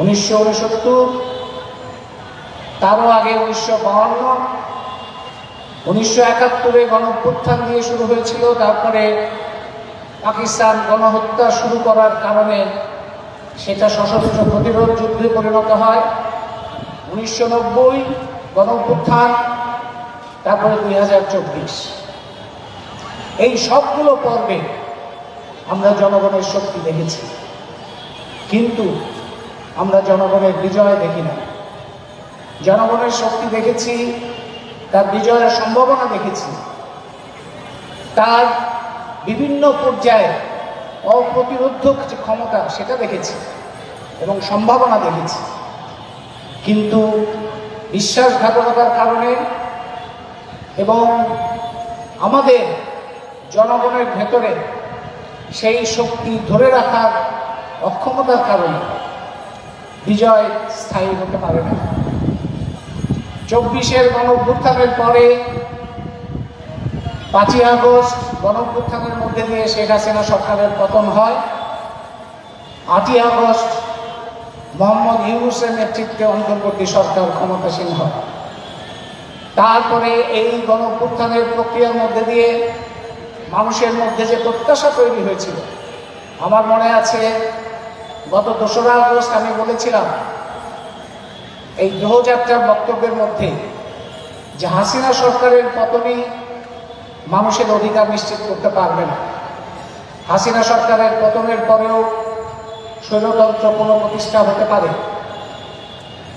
উনিশশো উনসত্তর, তারও আগে উনিশশো বাহান্ন, উনিশশো একাত্তরে গণঅভ্যুত্থান দিয়ে শুরু হয়েছিল, তারপরে পাকিস্তান গণহত্যা শুরু করার কারণে সেটা সশস্ত্র প্রতিরোধ যুদ্ধে পরিণত হয়। উনিশশো নব্বই, গণঅভ্যুত্থান, তারপরে দুই হাজার চব্বিশ। এই সবগুলো পর্বে আমরা জনগণের শক্তি দেখেছি। কিন্তু আমরা জনগণের বিজয় দেখি না। জনগণের শক্তি দেখেছি, তার বিজয়ের সম্ভাবনা দেখেছি। তার বিভিন্ন পর্যায়ে অপ্রতিরোধক যে ক্ষমতা, সেটা দেখেছি এবং সম্ভাবনা দেখেছি। কিন্তু বিশ্বাসঘাতকতার কারণে এবং আমাদের জনগণের ভেতরে সেই শক্তি ধরে রাখার অক্ষমতার কারণে বিজয় স্থায়ী হতে পারে না। চব্বিশের গণ অভ্যুত্থানের পরে পাঁচই আগস্ট গণ অভ্যুত্থানের মধ্যে দিয়ে শেখ হাসিনা সরকারের পতন হয়। আটই আগস্ট মোহাম্মদ ইউনুসের নেতৃত্বে অন্তর্বর্তী সরকার ক্ষমতাসীন হয়। তারপরে এই গণ অভ্যুত্থানের প্রক্রিয়ার মধ্যে দিয়ে মানুষের মধ্যে যে প্রত্যাশা তৈরি হয়েছিল, আমার মনে আছে গত দোসরা আগস্ট আমি বলেছিলাম, এই গ্রহযাত্রার বক্তব্যের মধ্যে যে হাসিনা সরকারের পতনই মানুষের অধিকার নিশ্চিত করতে পারবে না। হাসিনা সরকারের পতনের পরেও স্বৈরতন্ত্র পুনঃপ্রতিষ্ঠা হতে পারে।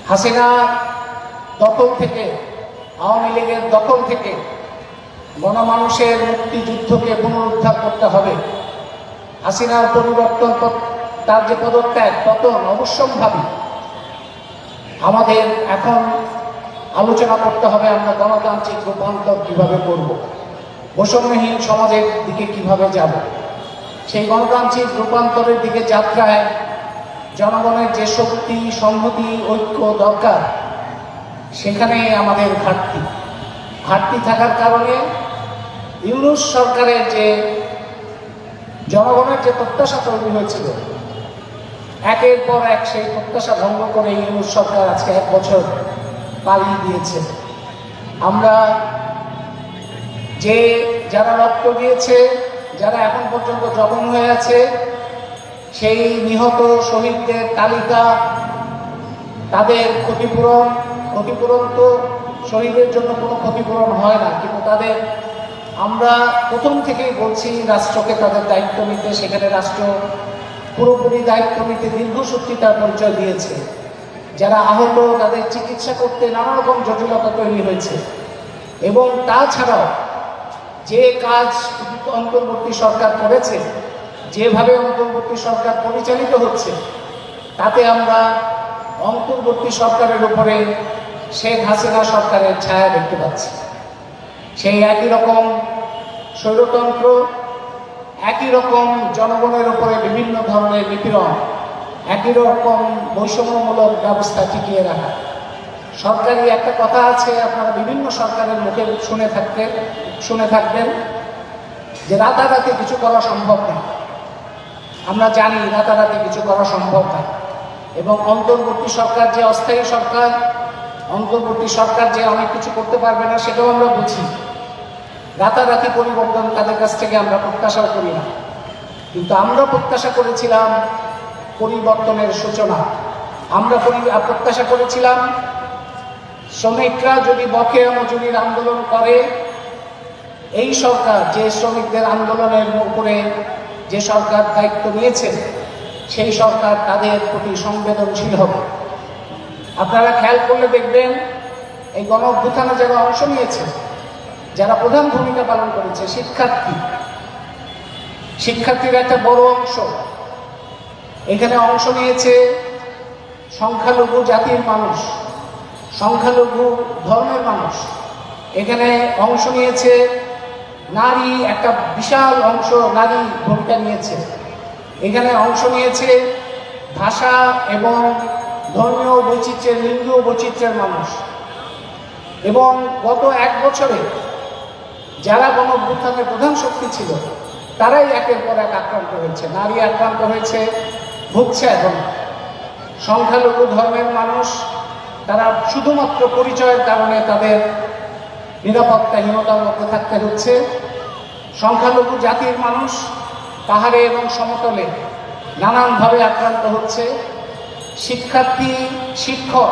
হাসিনা দখল থেকে, আওয়ামী লীগের দখল থেকে গণমানুষের মুক্তিযুদ্ধকে পুনরুদ্ধার করতে হবে। হাসিনার পরিবর্তন পর- তার যে পদত্যাগ, পতন অবশ্যম্ভাবী। আমাদের এখন আলোচনা করতে হবে আমরা গণতান্ত্রিক রূপান্তর কীভাবে করব, বৈষম্যহীন সমাজের দিকে কীভাবে যাব। সেই গণতান্ত্রিক রূপান্তরের দিকে যাত্রায় জনগণের যে শক্তি, সংহতি, ঐক্য দরকার, সেখানে আমাদের ঘাটতি। ঘাটতি থাকার কারণে ইউনুস সরকারের যে জনগণের যে প্রত্যাশা তৈরি হয়েছিল একের পর এক সেই প্রত্যাশা ভঙ্গ করে ইউনুস সরকার আজকে এক বছর পালিয়ে দিয়েছে। আমরা যে, যারা রক্ত দিয়েছে, যারা এখন পর্যন্ত জখম হয়ে আছে, সেই নিহত শহীদদের তালিকা তাদের ক্ষতিপূরণ ক্ষতিপূরণ তো শহীদের জন্য কোনো ক্ষতিপূরণ হয় না, কিন্তু তাদের আমরা প্রথম থেকেই বলছি, রাষ্ট্রকে তাদের দায়িত্ব নিতে, সেখানে রাষ্ট্র পুরোপুরি দায়িত্ব নিতে দীর্ঘসূত্রিতার পরিচয় দিয়েছে। যারা আহত, তাদের চিকিৎসা করতে নানা রকম জটিলতা তৈরি হয়েছে। এবং তাছাড়াও যে কাজ অন্তর্বর্তী সরকার করেছে, যেভাবে অন্তর্বর্তী সরকার পরিচালিত হচ্ছে, তাতে আমরা অন্তর্বর্তী সরকারের উপরে শেখ হাসিনা সরকারের ছায়া দেখতে পাচ্ছি। সেই একই রকম স্বৈরতন্ত্র একই রকম জনগণের উপরে বিভিন্ন ধরনের নিপীড়ন একই রকম বৈষম্যমূলক ব্যবস্থা টিকিয়ে রাখা। সরকারি একটা কথা আছে, আপনারা বিভিন্ন সরকারের মুখে শুনে থাকতেন, শুনে থাকবেন, যে রাতারাতি কিছু করা সম্ভব না। আমরা জানি রাতারাতি কিছু করা সম্ভব না। এবং অন্তর্বর্তী সরকার যে অস্থায়ী সরকার, অন্তর্বর্তী সরকার যে অনেক কিছু করতে পারবে না, সেটাও আমরা বুঝি। রাতারাতি পরিবর্তন তাদের কাছ থেকে আমরা প্রত্যাশাও করি না। কিন্তু আমরা প্রত্যাশা করেছিলাম পরিবর্তনের সূচনা। আমরা প্রত্যাশা করেছিলাম শ্রমিকরা যদি বকেয়া মজুরির আন্দোলন করে, এই সরকার যে শ্রমিকদের আন্দোলনের উপরে যে সরকার দায়িত্ব নিয়েছে, সেই সরকার তাদের প্রতি সংবেদনশীল হবে। আপনারা খেয়াল করলে দেখবেন, এই গণ যারা অংশ নিয়েছে যারা প্রধান ভূমিকা পালন করেছে, শিক্ষার্থী। শিক্ষার্থীর একটা বড় অংশ। এখানে অংশ নিয়েছে সংখ্যালঘু জাতির মানুষ, সংখ্যালঘু ধর্মের মানুষ। এখানে অংশ নিয়েছে নারী, একটা বিশাল অংশ নারী ভূমিকা নিয়েছে। এখানে অংশ নিয়েছে ভাষা এবং ধর্মীয় বৈচিত্র্যের, লিঙ্গীয় বৈচিত্র্যের মানুষ। এবং গত এক বছরে যারা গণঅভ্যুত্থানের প্রধান শক্তি ছিল, তারাই একের পর এক আক্রান্ত হয়েছে। নারী আক্রান্ত হয়েছে, ভুগছে এখন। সংখ্যালঘু ধর্মের মানুষ, তারা শুধুমাত্র পরিচয়ের কারণে তাদের নিরাপত্তাহীনতার মধ্যে থাকতে হচ্ছে। সংখ্যালঘু জাতির মানুষ পাহাড়ে এবং সমতলে নানানভাবে আক্রান্ত হচ্ছে। শিক্ষার্থী, শিক্ষক,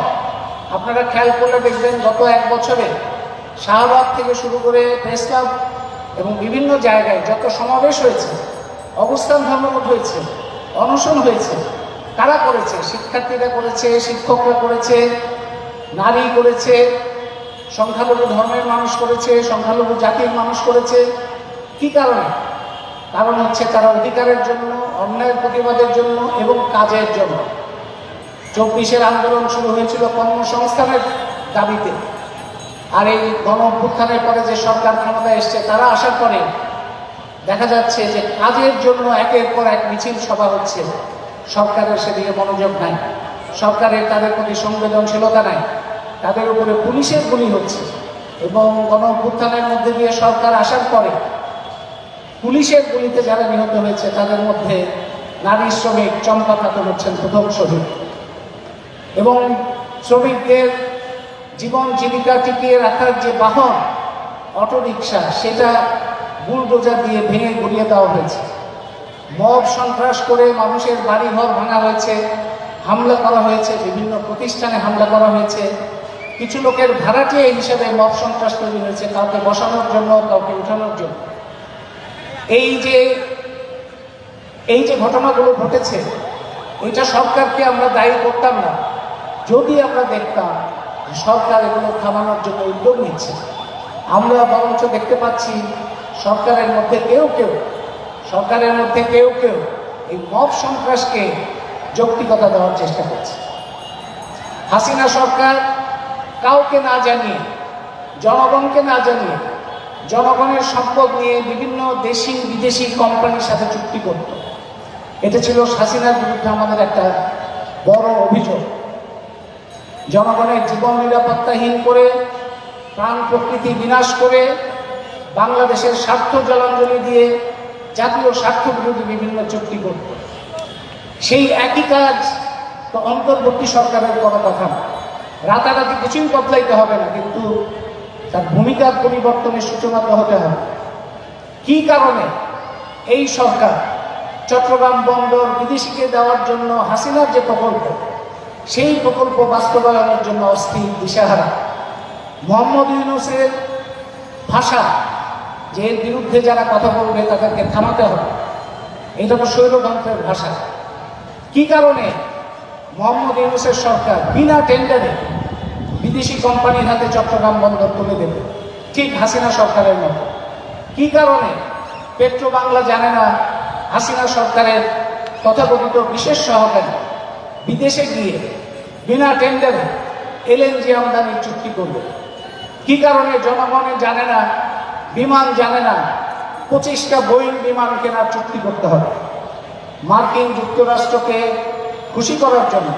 আপনারা খেয়াল করলে দেখবেন গত এক বছরে শাহবাগ থেকে শুরু করে প্রেস ক্লাব এবং বিভিন্ন জায়গায় যত সমাবেশ হয়েছে, অবস্থান ধর্মঘট হয়েছে, অনশন হয়েছে, কারা করেছে? শিক্ষার্থীরা করেছে, শিক্ষকরা করেছে, নারী করেছে, সংখ্যালঘু ধর্মের মানুষ করেছে, সংখ্যালঘু জাতির মানুষ করেছে। কি কারণে? কারণ হচ্ছে তারা অধিকারের জন্য, অন্যায়ের প্রতিবাদের জন্য এবং কাজের জন্য। চব্বিশের আন্দোলন শুরু হয়েছিল কর্মসংস্থানের দাবিতে। আর এই গণ অভ্যুত্থানের পরে যে সরকার ক্ষমতায় এসছে, তারা আসার পরে দেখা যাচ্ছে যে কাজের জন্য একের পর এক মিছিল সভা হচ্ছে। সরকারের সেদিকে মনোযোগ নাই। সরকারের তাদের প্রতি সংবেদনশীলতা নাই। তাদের উপরে পুলিশের গুলি হচ্ছে। এবং গণ অভ্যুত্থানের মধ্যে দিয়ে সরকার আসার পরে পুলিশের গুলিতে যারা নিহত হয়েছে, তাদের মধ্যে নারী শ্রমিক চম্পা খাতুন হচ্ছেন প্রথম শহীদ এবং শ্রমিকদের জীবন জীবিকা টিকিয়ে রাখার যে বাহন অটোরিকশা, সেটা বুলডোজার দিয়ে ভেঙে গুড়িয়ে দেওয়া হয়েছে। মব সন্ত্রাস করে মানুষের বাড়িঘর ভাঙা হয়েছে, হামলা করা হয়েছে, বিভিন্ন প্রতিষ্ঠানে হামলা করা হয়েছে। কিছু লোকের ভাড়াটিয়া হিসেবে মব সন্ত্রাস তৈরি হয়েছে, কাউকে বসানোর জন্য, কাউকে উঠানোর জন্য। এই যে এই যে ঘটনাগুলো ঘটেছে, এটা সরকারকে আমরা দায়ী করতাম না। যদি আমরা দেখতাম সরকার এগুলো থামানোর জন্য উদ্যোগ নিচ্ছে। আমরা বরঞ্চ দেখতে পাচ্ছি সরকারের মধ্যে কেউ কেউ, সরকারের মধ্যে কেউ কেউ এই মব সন্ত্রাসকে যৌক্তিকতা দেওয়ার চেষ্টা করছে। হাসিনা সরকার কাউকে না জানিয়ে, জনগণকে না জানিয়ে, জনগণের সম্পদ নিয়ে বিভিন্ন দেশি বিদেশি কোম্পানির সাথে চুক্তি করত। এটা ছিল হাসিনার বিরুদ্ধে আমাদের একটা বড় অভিযোগ। জনগণের জীবন নিরাপত্তাহীন করে, প্রাণ প্রকৃতি বিনাশ করে, বাংলাদেশের স্বার্থ জলাঞ্জলি দিয়ে জাতীয় স্বার্থ বিরোধী বিভিন্ন চুক্তি করত। সেই একই কাজ তো অন্তর্বর্তী সরকারের করা কথা না রাতারাতি কিছুই বদলাইতে হবে না, কিন্তু তার ভূমিকার পরিবর্তনের সূচনা তো হতে হবে। কি কারণে এই সরকার চট্টগ্রাম বন্দর বিদেশিকে দেওয়ার জন্য হাসিনার যে প্রকল্প সেই প্রকল্প বাস্তবায়নের জন্য অস্থির দিশাহারা। মোহাম্মদ ইউনুসের ভাষা, যে বিরুদ্ধে যারা কথা বলবে তাদেরকে থামাতে হবে। এটা তো স্বৈরতন্ত্রের ভাষা। কি কারণে মোহাম্মদ ইউনুসের সরকার বিনা টেন্ডারে বিদেশি কোম্পানির হাতে চট্টগ্রাম বন্দর তুলে দেবে? ঠিক হাসিনা সরকারের মতো। কি কারণে পেট্রো বাংলা জানে না হাসিনা সরকারের তথাকথিত বিশেষ সহকারী বিদেশে গিয়ে বিনা টেন্ডারে এলএনজি আমদানির চুক্তি করবে। কি কারণে জনগণে জানে না, বিমান জানে না, পঁচিশটা বোয়িং বিমান কেনার চুক্তি করতে হবে। মার্কিন যুক্তরাষ্ট্রকে খুশি করার জন্য,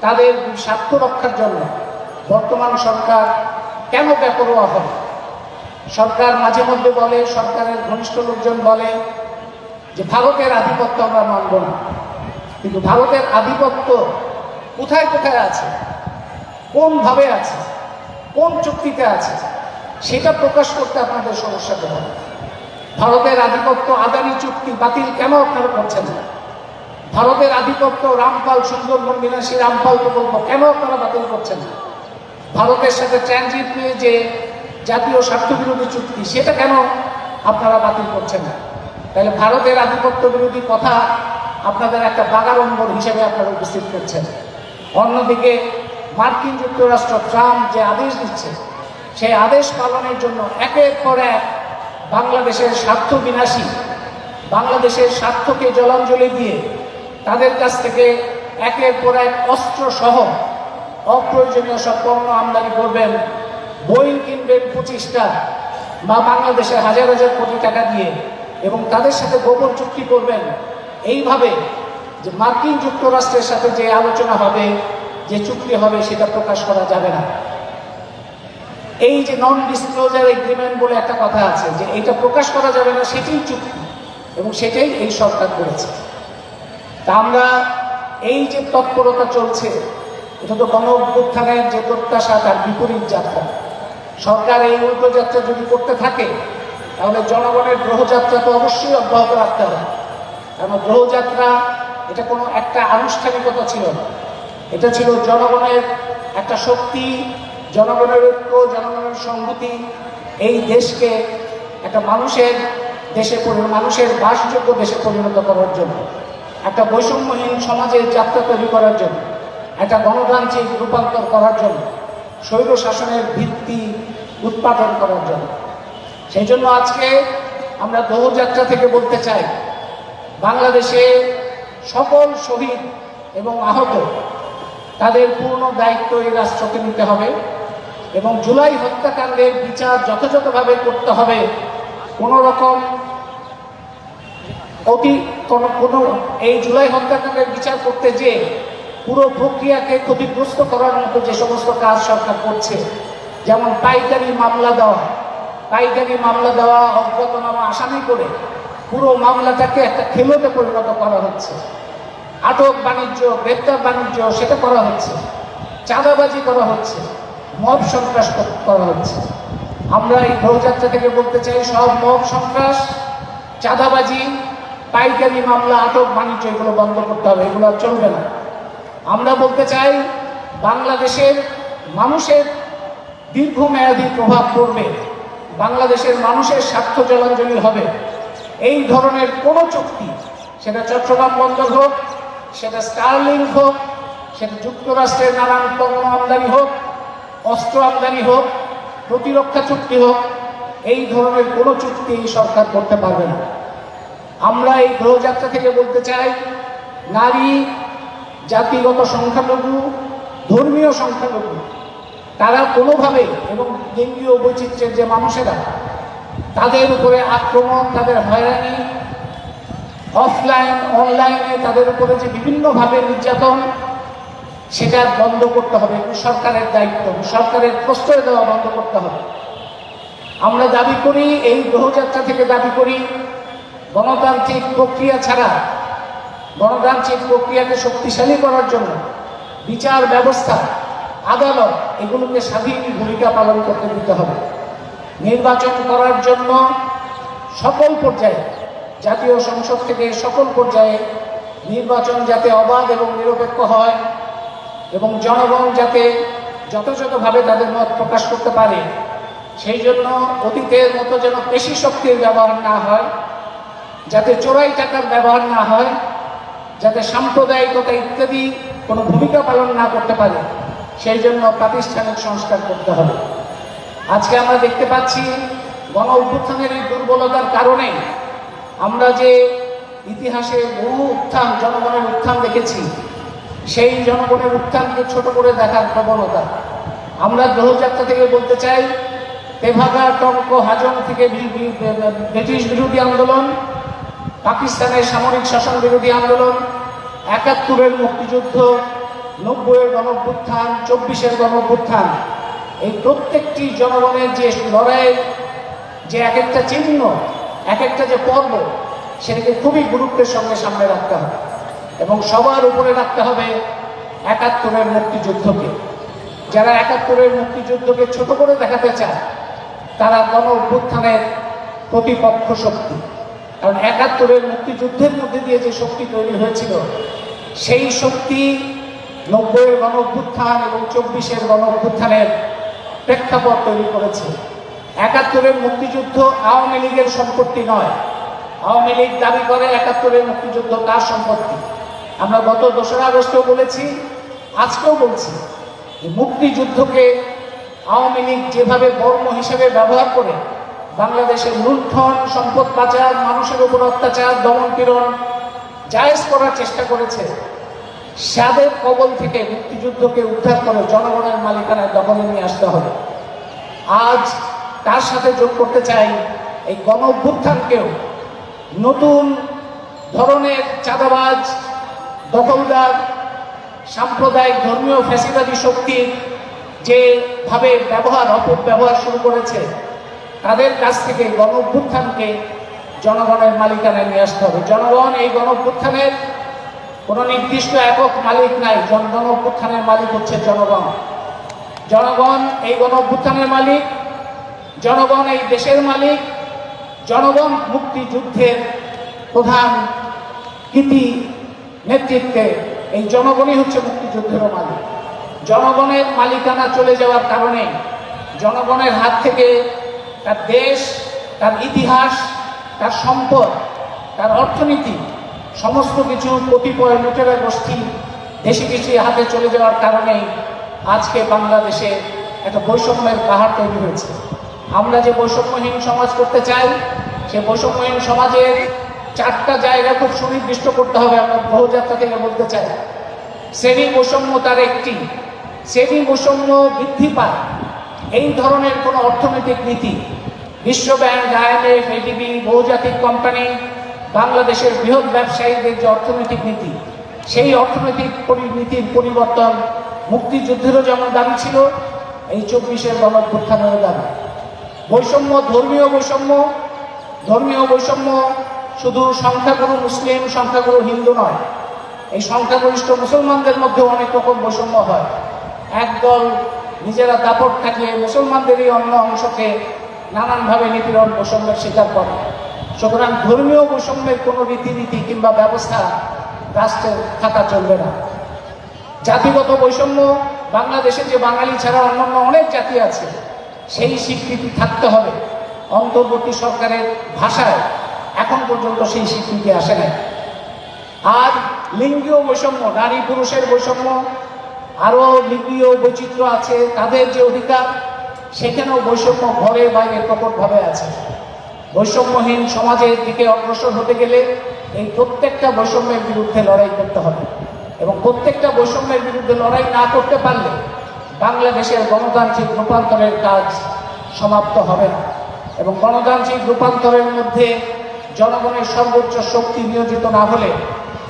তাদের স্বার্থ রক্ষার জন্য বর্তমান সরকার কেন বেপরোয়া হবে? সরকার মাঝে মধ্যে বলে, সরকারের ঘনিষ্ঠ লোকজন বলে যে, ভারতের আধিপত্য আমরা মানব না। কিন্তু ভারতের আধিপত্য কোথায় কোথায় আছে? কোনভাবে আছে? কোন চুক্তিতে আছে? সেটা প্রকাশ করতে আপনাদের সমস্যা হবে ভারতের আধিপত্য, আদানি চুক্তি বাতিল কেন আপনারা করছেন না? ভারতের আধিপত্য, রামপাল সুন্দরবন বিনাশী রামপাল প্রকল্প কেন আপনারা বাতিল করছেন না? ভারতের সাথে ট্রানজিট নিয়ে যে জাতীয় স্বার্থবিরোধী চুক্তি, সেটা কেন আপনারা বাতিল করছেন না? তাহলে ভারতের আধিপত্য বিরোধী কথা আপনাদের একটা বাগাড়ম্বর হিসেবে আপনারা উপস্থিত করছেন। অন্যদিকে মার্কিন যুক্তরাষ্ট্র ট্রাম্প যে আদেশ দিচ্ছে, সেই আদেশ পালনের জন্য একের পর এক বাংলাদেশের স্বার্থ বিনাশী, বাংলাদেশের স্বার্থকে জলাঞ্জলি দিয়ে তাদের কাছ থেকে একের পর এক অস্ত্র সহ অপ্রয়োজনীয় সব পণ্য আমদানি করবেন বই কিনবেন পঁচিশটা বা বাংলাদেশে হাজার হাজার কোটি টাকা দিয়ে এবং তাদের সাথে গোপন চুক্তি করবেন এইভাবে যে মার্কিন যুক্তরাষ্ট্রের সাথে যে আলোচনা হবে, যে চুক্তি হবে, সেটা প্রকাশ করা যাবে না। এই যে নন ডিসক্লোজার এগ্রিমেন্ট বলে একটা কথা আছে, যে এটা প্রকাশ করা যাবে না, সেটাই চুক্তি, এবং সেটাই এই সরকার করেছে। তা আমরা এই যে তৎপরতা চলছে, এটা তো গণ অভ্যুত্থানের যে প্রত্যাশা, তার বিপরীত যাত্রা। সরকার এই উল্টোযাত্রা যদি করতে থাকে, তাহলে জনগণের গ্রহযাত্রা তো অবশ্যই অব্যাহত রাখতে হবে। কারণ গ্রহযাত্রা এটা কোনো একটা আনুষ্ঠানিকতা ছিল না। এটা ছিল জনগণের একটা শক্তি, জনগণের ঐক্য, জনগণের সংহতি। এই দেশকে একটা মানুষের দেশে মানুষের বাসযোগ্য দেশে পরিণত করার জন্য, একটা বৈষম্যহীন সমাজের যাত্রা তৈরি করার জন্য, একটা গণতান্ত্রিক রূপান্তর করার জন্য, স্বৈর শাসনের ভিত্তি উৎপাদন করার জন্য। সেই জন্য আজকে আমরা দৌড়যাত্রা থেকে বলতে চাই বাংলাদেশে সকল শহীদ এবং আহত তাদের পূর্ণ দায়িত্ব এই রাষ্ট্রকে নিতে হবে এবং জুলাই হত্যাকাণ্ডের বিচার যথাযথভাবে করতে হবে। কোনো রকম অতি কোনো কোনো এই জুলাই হত্যাকাণ্ডের বিচার করতে যে পুরো প্রক্রিয়াকে ক্ষতিগ্রস্ত করার মতো যে সমস্ত কাজ সরকার করছে, যেমন পাইকারি মামলা দেওয়া, পাইকারি মামলা দেওয়া, অজ্ঞাতনামা, আসামি করে পুরো মামলাটাকে একটা খেলোতে পরিণত করা হচ্ছে। আটক বাণিজ্য, গ্রেপ্তার বাণিজ্য সেটা করা হচ্ছে। চাঁদাবাজি করা হচ্ছে। মব সন্ত্রাস করা হচ্ছে। আমরা এই গ্রহযাত্রা থেকে বলতে চাই, সব মব সন্ত্রাস, চাঁদাবাজি, পাইকারি মামলা, আটক বাণিজ্য, এগুলো বন্ধ করতে হবে, এগুলো চলবে না। আমরা বলতে চাই, বাংলাদেশের মানুষের দীর্ঘমেয়াদী প্রভাব পড়বে। বাংলাদেশের মানুষের স্বার্থ জলাঞ্জলি হবে। এই ধরনের কোনো চুক্তি, সেটা চট্টগ্রাম বন্দর হোক, সেটা স্টারলিং হোক, সেটা যুক্তরাষ্ট্রের নানান পণ্য আমদানি হোক, অস্ত্র আমদানি হোক, প্রতিরক্ষা চুক্তি হোক, এই ধরনের কোনো চুক্তি এই সরকার করতে পারবে না। আমরা এই গ্রহযাত্রা থেকে বলতে চাই, নারী, জাতিগত সংখ্যালঘু, ধর্মীয় সংখ্যালঘু, তারা কোনোভাবে এবং লিঙ্গীয় বৈচিত্র্যের যে মানুষেরা তাদের উপরে আক্রমণ, তাদের হয়রানি অফলাইন অনলাইনে তাদের উপরে যে বিভিন্নভাবে নির্যাতন, সেটা বন্ধ করতে হবে। সরকারের দায়িত্ব, সরকারের প্রশ্রয় দেওয়া বন্ধ করতে হবে। আমরা দাবি করি, এই গ্রহযাত্রা থেকে দাবি করি, গণতান্ত্রিক প্রক্রিয়া ছাড়া, গণতান্ত্রিক প্রক্রিয়াকে শক্তিশালী করার জন্য বিচার ব্যবস্থা, আদালত, এগুলোকে স্বাধীন ভূমিকা পালন করতে দিতে হবে। নির্বাচন করার জন্য সকল পর্যায়ে, জাতীয় সংসদ থেকে সকল পর্যায়ে নির্বাচন যাতে অবাধ এবং নিরপেক্ষ হয় এবং জনগণ যাতে যথাযথভাবে তাদের মত প্রকাশ করতে পারে, সেই জন্য অতীতের মতো যেন পেশি শক্তির ব্যবহার না হয়, যাতে চোরাই টাকার ব্যবহার না হয়, যাতে সাম্প্রদায়িকতা ইত্যাদি কোনো ভূমিকা পালন না করতে পারে, সেই জন্য প্রাতিষ্ঠানিক সংস্কার করতে হবে। আজকে আমরা দেখতে পাচ্ছি গণ অভ্যুত্থানের এই দুর্বলতার কারণে আমরা যে ইতিহাসে বহু উত্থান, জনগণের উত্থান দেখেছি, সেই জনগণের উত্থানকে ছোট করে দেখার প্রবণতা। আমরা গ্রহযাত্রা থেকে বলতে চাই, তেভাগা টঙ্ক হাজং থেকে ব্রিটিশ বিরোধী আন্দোলন, পাকিস্তানের সামরিক শাসন বিরোধী আন্দোলন, একাত্তরের মুক্তিযুদ্ধ, নব্বইয়ের গণভ্যুত্থান চব্বিশের গণভ্যুত্থান এই প্রত্যেকটি জনগণের যে লড়াইয়ের যে এক একটা চিহ্ন এক একটা যে পর্ব, সেটাকে খুবই গুরুত্বের সঙ্গে সামনে রাখতে হবে এবং সবার উপরে রাখতে হবে একাত্তরের মুক্তিযুদ্ধকে। যারা একাত্তরের মুক্তিযুদ্ধকে ছোট করে দেখাতে চায়, তারা গণ অভ্যুত্থানের প্রতিপক্ষ শক্তি। কারণ একাত্তরের মুক্তিযুদ্ধের মধ্যে দিয়ে যে শক্তি তৈরি হয়েছিল, সেই শক্তি নব্বইয়ের গণ অভ্যুত্থান এবং চব্বিশের গণ অভ্যুত্থানের প্রেক্ষাপট তৈরি করেছে। একাত্তরের মুক্তিযুদ্ধ আওয়ামী লীগের সম্পত্তি নয়। আওয়ামী লীগ দাবি করে একাত্তরের মুক্তিযুদ্ধ তার সম্পত্তি? আমরা গত দোসরা আগস্টেও বলেছি, আজকেও বলছি মুক্তিযুদ্ধকে আওয়ামী লীগ যেভাবে বর্ম হিসেবে ব্যবহার করে, বাংলাদেশের লুণ্ঠন, সম্পদ পাচার, মানুষের উপর অত্যাচার, দমন পীড়ন, জায়েজ করার চেষ্টা করেছে সাদের কবল থেকে মুক্তিযুদ্ধকে উদ্ধার করে জনগণের মালিকানায় দখলে নিয়ে আসতে হবে। আজ তার সাথে যোগ করতে চাই এই গণ অভ্যুত্থানকেও নতুন ধরনের চাঁদাবাজ, দখলদার, সাম্প্রদায়িক ধর্মীয় ফ্যাসিবাদী শক্তির যেভাবে ব্যবহার, অপব্যবহার শুরু করেছে, তাদের কাছ থেকে গণ অভ্যুত্থানকে জনগণের মালিকানায় নিয়ে আসতে হবে। জনগণ এই গণ অভ্যুত্থানের কোনো নির্দিষ্ট একক মালিক নাই, জন গণ অভ্যুত্থানের মালিক হচ্ছে জনগণ। জনগণ এই গণ অভ্যুত্থানের মালিক, জনগণ এই দেশের মালিক, জনগণ মুক্তিযুদ্ধের প্রধান কৃতি নেতৃত্বে এই জনগণই হচ্ছে মুক্তিযুদ্ধেরও মালিক। জনগণের মালিকানা চলে যাওয়ার কারণে জনগণের হাত থেকে তার দেশ, তার ইতিহাস, তার সম্পদ, তার অর্থনীতি সমস্ত কিছু কতিপয় লুটেরা গোষ্ঠী দেশি দেশি হাতে চলে যাওয়ার কারণেই আজকে বাংলাদেশে একটা বৈষম্যের পাহাড় তৈরি হয়েছে। আমরা যে বৈষম্যহীন সমাজ করতে চাই, সে বৈষম্যহীন সমাজের চারটা জায়গা খুব সুনির্দিষ্ট করতে হবে, আমরা বহুযাত্রা থেকে বলতে চাই। শ্রেণি বৈষম্য তার একটি। শ্রেণি বৈষম্য বৃদ্ধি পায়। এই ধরনের কোনো অর্থনৈতিক নীতি, বিশ্ব ব্যাংক আইএমএফ এডিবি বহুজাতিক কোম্পানি বাংলাদেশের বৃহৎ ব্যবসায়ীদের যে অর্থনৈতিক নীতি, সেই অর্থনৈতিক পরিনীতির পরিবর্তন মুক্তিযুদ্ধেরও যেমন দাবি ছিল, এই চব্বিশের গণঅভ্যুত্থানেরও দাবি। বৈষম্য, ধর্মীয় বৈষম্য ধর্মীয় বৈষম্য শুধু সংখ্যাগুরু মুসলিম, সংখ্যাগুরু হিন্দু নয়, এই সংখ্যাগরিষ্ঠ মুসলমানদের মধ্যে অনেক রকম বৈষম্য হয়। একদল নিজেরা দাপট থাকলে মুসলমানদেরই অন্য অংশকে নানানভাবে নিপীড়ন, বৈষম্যের শিকার করে। সুতরাং ধর্মীয় বৈষম্যের কোনো রীতিনীতি কিংবা ব্যবস্থা রাষ্ট্রের থাকা চলবে না। জাতিগত বৈষম্য, বাংলাদেশে যে বাঙালি ছাড়া অন্যান্য অনেক জাতি আছে, সেই স্বীকৃতি থাকতে হবে। অন্তর্বর্তী সরকারের ভাষায় এখন পর্যন্ত সেই স্বীকৃতি আসে নাই। আর লিঙ্গীয় বৈষম্য, নারী পুরুষের বৈষম্য, আরও লিঙ্গীয় বৈচিত্র্য আছে, তাদের যে অধিকার, সেখানেও বৈষম্য ঘরে বাইরে প্রকটভাবে আছে। বৈষম্যহীন সমাজের দিকে অগ্রসর হতে গেলে এই প্রত্যেকটা বৈষম্যের বিরুদ্ধে লড়াই করতে হবে। এবং প্রত্যেকটা বৈষম্যের বিরুদ্ধে লড়াই না করতে পারলে বাংলাদেশের গণতান্ত্রিক রূপান্তরের কাজ সমাপ্ত হবে না। এবং গণতান্ত্রিক রূপান্তরের মধ্যে জনগণের সর্বোচ্চ শক্তি নিয়োজিত না হলে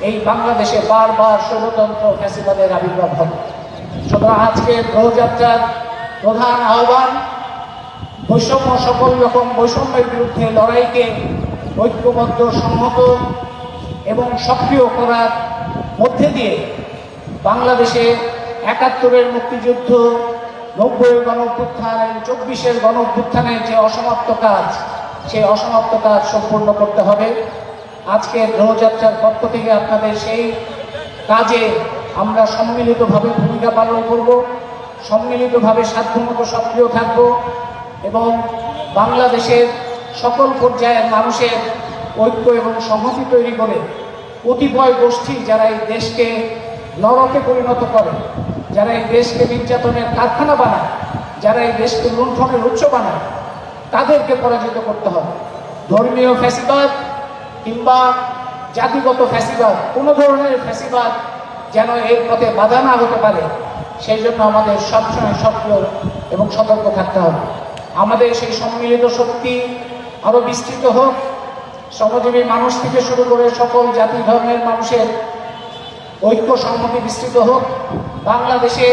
এই বাংলাদেশে বারবার স্বৈরতন্ত্র ফ্যাসিবাদের আবির্ভাব হবে। সুতরাং আজকে গ্রহযাত্রার প্রধান আহ্বান বৈষম্য সকল রকম বৈষম্যের বিরুদ্ধে লড়াইকে ঐক্যবদ্ধ সংহত এবং সক্রিয় করার মধ্যে দিয়ে বাংলাদেশে একাত্তরের মুক্তিযুদ্ধ নব্বই গণ চব্বিশের গণ অভ্যুত্থানের যে অসমাপ্ত কাজ, সেই অসমাপ্ত কাজ সম্পূর্ণ করতে হবে। আজকে গ্রহযাত্রার পক্ষ থেকে আপনাদের সেই কাজে আমরা সম্মিলিতভাবে ভূমিকা পালন করব, সম্মিলিতভাবে সাধ্যমতো সক্রিয় থাকব। এবং বাংলাদেশের সকল পর্যায়ের মানুষের ঐক্য এবং সংহতি তৈরি করে কতিপয় গোষ্ঠী যারা এই দেশকে নরকে পরিণত করে, যারা এই দেশকে নির্যাতনের কারখানা বানায়, যারা এই দেশকে লুণ্ঠনের উৎস বানায়, তাদেরকে পরাজিত করতে হবে। ধর্মীয় ফ্যাসিবাদ কিংবা জাতিগত ফ্যাসিবাদ, কোনো ধরনের ফ্যাসিবাদ যেন এর পথে বাধা না হতে পারে, সেই জন্য আমাদের সবসময় সক্রিয় এবং সতর্ক থাকতে হবে। আমাদের সেই সম্মিলিত শক্তি আরও বিস্তৃত হোক। শ্রমজীবী মানুষ থেকে শুরু করে সকল জাতি ধর্মের মানুষের ঐক্য সম্মতি বিস্তৃত হোক। বাংলাদেশে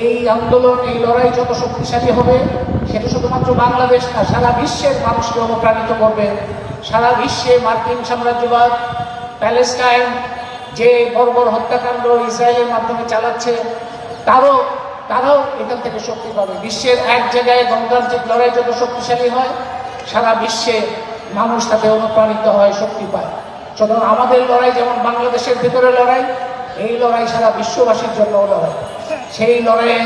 এই আন্দোলন, এই লড়াই যত শক্তিশালী হবে, সেটা শুধুমাত্র বাংলাদেশ না, সারা বিশ্বের মানুষকে অনুপ্রাণিত করবে। সারা বিশ্বে মার্কিন সাম্রাজ্যবাদ, প্যালেস্টাইন যে বর্বর হত্যাকাণ্ড ইসরায়েলের মাধ্যমে চালাচ্ছে, তারও তারাও এখান থেকে শক্তি পাবে। বিশ্বের এক জায়গায় গণতান্ত্রিক লড়াই যত শক্তিশালী হয়, সারা বিশ্বে মানুষ তাতে অনুপ্রাণিত হয়, শক্তি পায়। সুতরাং আমাদের লড়াই যেমন বাংলাদেশের ভেতরে লড়াই, এই লড়াই সারা বিশ্ববাসীর জন্য লড়াই। সেই লড়াইয়ে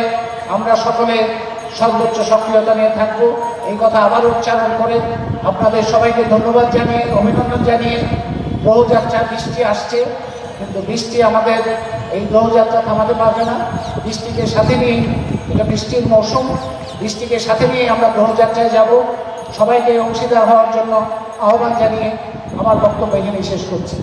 আমরা সকলে সর্বোচ্চ সক্রিয়তা নিয়ে থাকব। এই কথা আবার উচ্চারণ করে আপনাদের সবাইকে ধন্যবাদ জানিয়ে, অভিনন্দন জানিয়ে গ্রহযাত্রা বৃষ্টি আসছে। কিন্তু বৃষ্টি আমাদের এই গ্রহযাত্রা থামাতে পারবে না। বৃষ্টিকে সাথে নিয়ে এটা বৃষ্টির মৌসুম বৃষ্টিকে সাথে নিয়ে আমরা গ্রহযাত্রায় যাব। সবাইকে অংশীদার হওয়ার জন্য আহ্বান জানিয়ে আমার বক্তব্য এখানে শেষ করছি।